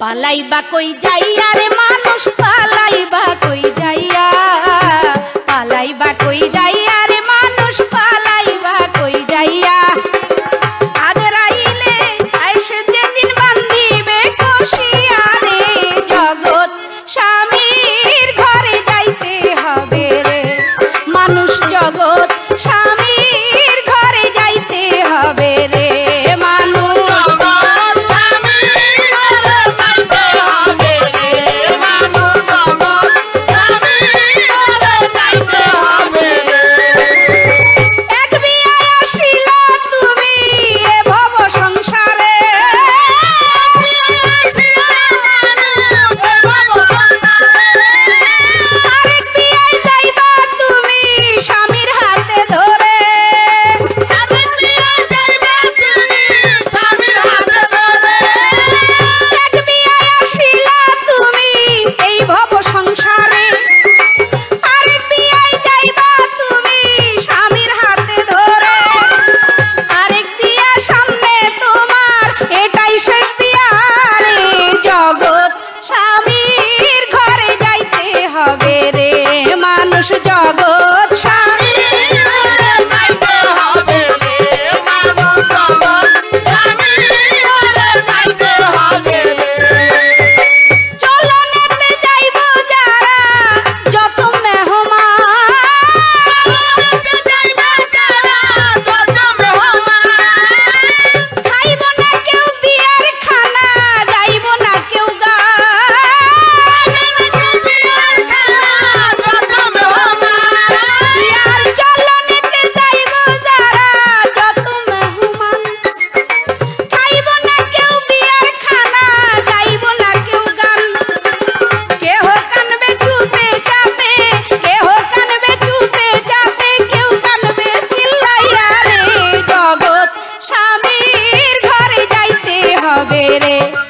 পালাইবা কই যাইয়া রে মানুষ পালাইবা কই যাইয়া? পালাইবা কই যাইয়া রে মানুষ? মানুষ জগৎ স্বামীর রে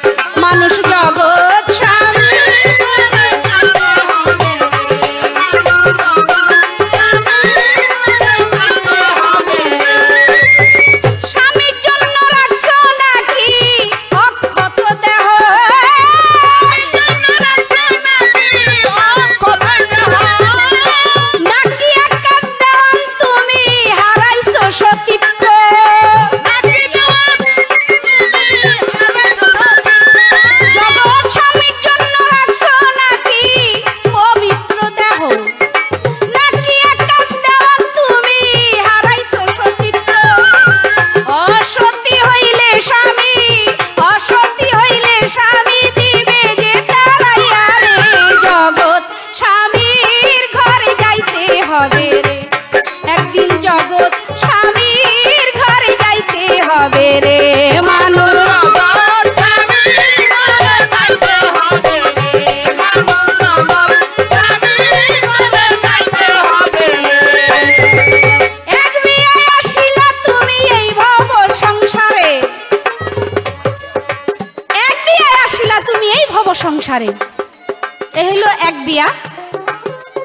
হবে রে। একদিন জগৎ স্বামীর ঘরে যাইতে হবে রে। মানুষ সংসারে। এ হলো এক বিয়া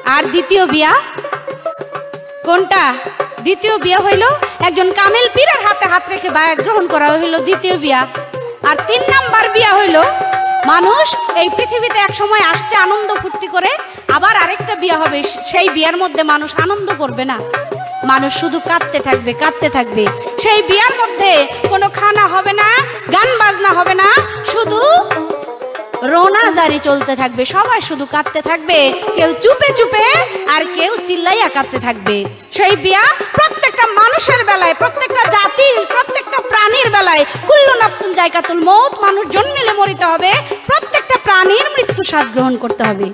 আর দ্বিতীয় বিয়া কোনটা? দ্বিতীয় বিয়া হইল একজন কামেল পীরের হাতে হাত রেখে বায়া গ্রহণ করা হইল দ্বিতীয় বিয়া। আর তিন নাম্বার বিয়া হইল মানুষ এই পৃথিবীতে এক সময় আসছে আনন্দ ফুর্তি করে, আবার আরেকটা বিয়া হবে সেই বিয়ার মধ্যে মানুষ আনন্দ করবে না। মানুষ শুধু কাঁদতে থাকবে কাঁদতে থাকবে। সেই বিয়ার মধ্যে কোনো খানা হবে না, গান বাজনা হবে না, শুধু রোনা জারি চলতে থাকবে, সবাই শুধু কাঁদতে থাকবে, কেউ চুপে চুপে আর কেউ চিল্লাইয়া কাঁদতে থাকবে। সেই বিয়া প্রত্যেকটা মানুষের বেলায়, প্রত্যেকটা জাতির, প্রত্যেকটা প্রাণীর বেলায়, কুল্লু নাফসুন জায়গাতুল মৌত মানুষ জন্মিলে মরিতে হবে, প্রত্যেকটা প্রাণীর মৃত্যু স্বাদ গ্রহণ করতে হবে।